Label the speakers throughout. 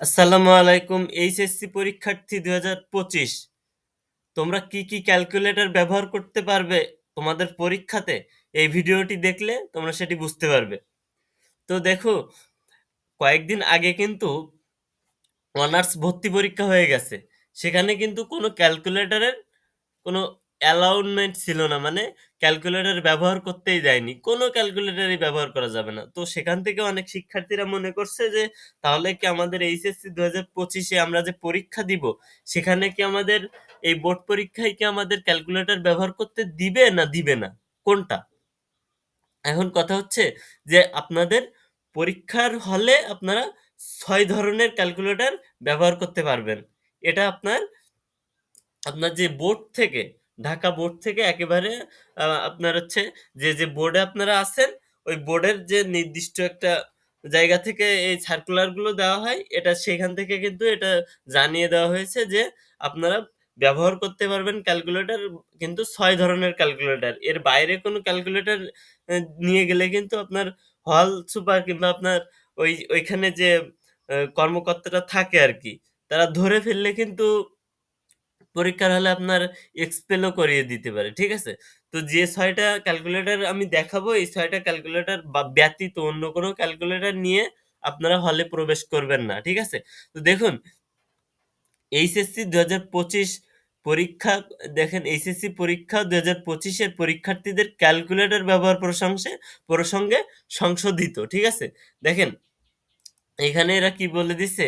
Speaker 1: আসসালামু আলাইকুম, এইচএসসি পরীক্ষার্থী দুই হাজার পঁচিশ। তোমরা কি কি ক্যালকুলেটর ব্যবহার করতে পারবে তোমাদের পরীক্ষাতে? এই ভিডিওটি দেখলে তোমরা সেটি বুঝতে পারবে। তো দেখো, কয়েকদিন আগে কিন্তু অনার্স ভর্তি পরীক্ষা হয়ে গেছে। সেখানে কিন্তু কোনো ক্যালকুলেটরের কোনো অ্যালাউনমেন্ট ছিল না মানে ক্যালকুলেটর ব্যবহার করতেই দেয়নি কোনো ক্যালকুলেটরই ব্যবহার করা যাবে না। তো সেখান থেকে অনেক শিক্ষার্থীরা মনে করছে যে, তাহলে কি আমাদের এইচএসসি দু হাজার পঁচিশে আমরা যে পরীক্ষা দিব, সেখানে কি আমাদের এই বোর্ড পরীক্ষায় কি আমাদের ক্যালকুলেটর ব্যবহার করতে দিবে না দিবে না? কোনটা? এখন কথা হচ্ছে যে, আপনাদের পরীক্ষার হলে আপনারা ছয় ধরনের ক্যালকুলেটর ব্যবহার করতে পারবেন। এটা আপনার আপনার যে বোর্ড থেকে ঢাকা বোর্ড থেকে একেবারে আপনার হচ্ছে যে যে বোর্ডে আপনারা আছেন, ওই বোর্ডের যে নির্দিষ্ট একটা জায়গা থেকে এই সার্কুলারগুলো দেওয়া হয়, এটা সেখান থেকে কিন্তু এটা জানিয়ে দেওয়া হয়েছে যে, আপনারা ব্যবহার করতে পারবেন ক্যালকুলেটর কিন্তু ছয় ধরনের ক্যালকুলেটর এর বাইরে কোনো ক্যালকুলেটর নিয়ে গেলে কিন্তু আপনার হল সুপার কিংবা আপনার ওই, ওইখানে যে কর্মকর্তারা থাকে আর কি, তারা ধরে ফেললে কিন্তু পরীক্ষার হলে আপনার এক্সপেলও করিয়ে দিতে পারে, ঠিক আছে? তো যে ছয়টা ক্যালকুলেটর আমি দেখাবো, এই ছয়টা ক্যালকুলেটর ব্যতীত অন্য কোনো ক্যালকুলেটর নিয়ে আপনারা হলে প্রবেশ করবেন না, ঠিক আছে? তো দেখুন এইচএসসি দু হাজার পঁচিশ পরীক্ষা, দেখেন এইচএসসি পরীক্ষা দু হাজার পঁচিশের পরীক্ষার্থীদের ক্যালকুলেটর ব্যবহার প্রশংসে, প্রসঙ্গে সংশোধিত, ঠিক আছে? দেখেন, এখানে এরা কি বলে দিছে?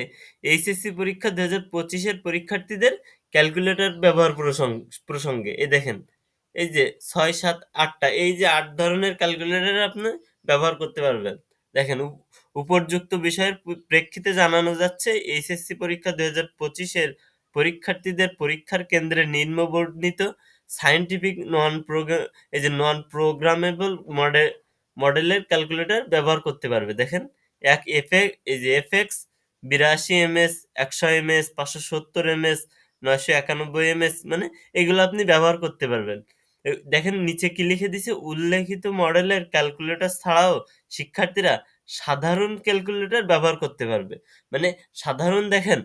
Speaker 1: এইচএসসি পরীক্ষা দু হাজার পঁচিশের পরীক্ষার্থীদের ক্যালকুলেটর ব্যবহার প্রসং- প্রসঙ্গে। এই দেখেন, এই যে ছয় সাত আটটা, এই যে আট ধরনের ক্যালকুলেটর আপনি ব্যবহার করতে পারবেন। দেখেন, উপ- উপর্যুক্ত বিষয়ের প্রেক্ষিতে জানানো যাচ্ছে, এইচএসসি পরীক্ষা দুই হাজার পঁচিশের পরীক্ষার্থীদের পরীক্ষার কেন্দ্রে নিম্নবর্ণিত সায়েন্টিফিক নন প্রোগ্রাম এই যে নন প্রোগ্রামেবল মডেল মডেলের ক্যালকুলেটর ব্যবহার করতে পারবে। দেখেন, এক এফে এই যে এফএক্স বিরাশি এমএস একশো এমএস পাঁচশো সত্তর এমএস নয়শো একানব্বই এম এস মানে এগুলো আপনি ব্যবহার করতে পারবেন। দেখেন নিচে কি লিখে দিছে উল্লেখিত মডেলের ক্যালকুলেটর ছাড়াও শিক্ষার্থীরা সাধারণ ক্যালকুলেটর ব্যবহার করতে পারবে। মানে সাধারণ দেখেন,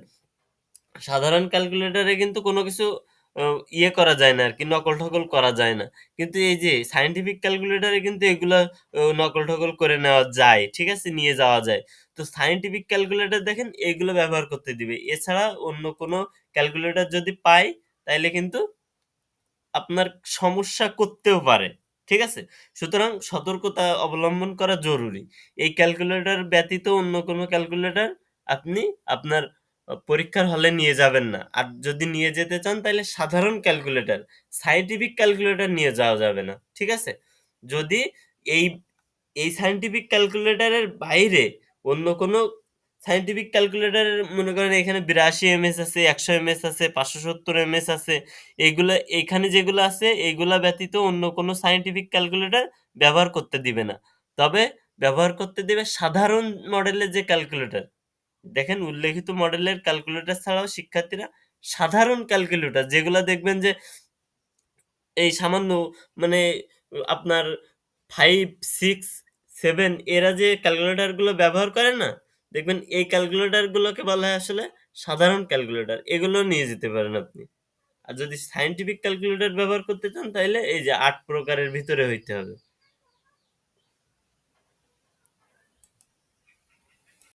Speaker 1: সাধারণ ক্যালকুলেটরে কিন্তু কোনো কিছু ইয়ে করা যায় না আর কি নকল ঠকল করা যায় না। কিন্তু এই যে সায়েন্টিফিক ক্যালকুলেটরে কিন্তু এগুলা নকল ঠকল করে নেওয়া যায়, ঠিক আছে? নিয়ে যাওয়া যায়। তো সায়েন্টিফিক ক্যালকুলেটর দেখেন, এগুলো ব্যবহার করতে দিবে। এছাড়া অন্য কোনো ক্যালকুলেটর যদি পাই তাইলে কিন্তু আপনার সমস্যা করতেও পারে, ঠিক আছে? সুতরাং সতর্কতা অবলম্বন করা জরুরি। এই ক্যালকুলেটর ব্যতীত অন্য কোনো ক্যালকুলেটর আপনি আপনার পরীক্ষার হলে নিয়ে যাবেন না। আর যদি নিয়ে যেতে চান, তাহলে সাধারণ ক্যালকুলেটর সায়েন্টিফিক ক্যালকুলেটর নিয়ে যাওয়া যাবে না, ঠিক আছে? যদি এই এই সায়েন্টিফিক ক্যালকুলেটরের বাইরে অন্য কোনো সায়েন্টিফিক ক্যালকুলেটরের মনে করেন এখানে বিরাশি এমএস আছে, একশো এমএস আছে, পাঁচশো সত্তর এমএস আছে এইগুলা এখানে যেগুলো আছে এইগুলা ব্যতীত অন্য কোনো সায়েন্টিফিক ক্যালকুলেটর ব্যবহার করতে দিবে না। তবে ব্যবহার করতে দিবে সাধারণ মডেলের যে ক্যালকুলেটর দেখেন উল্লেখিত মডেলের ক্যালকুলেটর ছাড়াও শিক্ষার্থীরা সাধারণ ক্যালকুলেটর যেগুলা দেখবেন যে এই সামান্য মানে আপনার ফাইভ সিক্স সেভেন এরা যে ক্যালকুলেটারগুলো ব্যবহার করে না, দেখবেন এই ক্যালকুলেটর গুলোকে বলা হয় আসলে সাধারণ ক্যালকুলেটার এগুলো নিয়ে যেতে পারেন আপনি। আর যদি সায়েন্টিফিক ক্যালকুলেটর ব্যবহার করতে চান তাহলে এই যে আট প্রকারের ভিতরে হইতে হবে।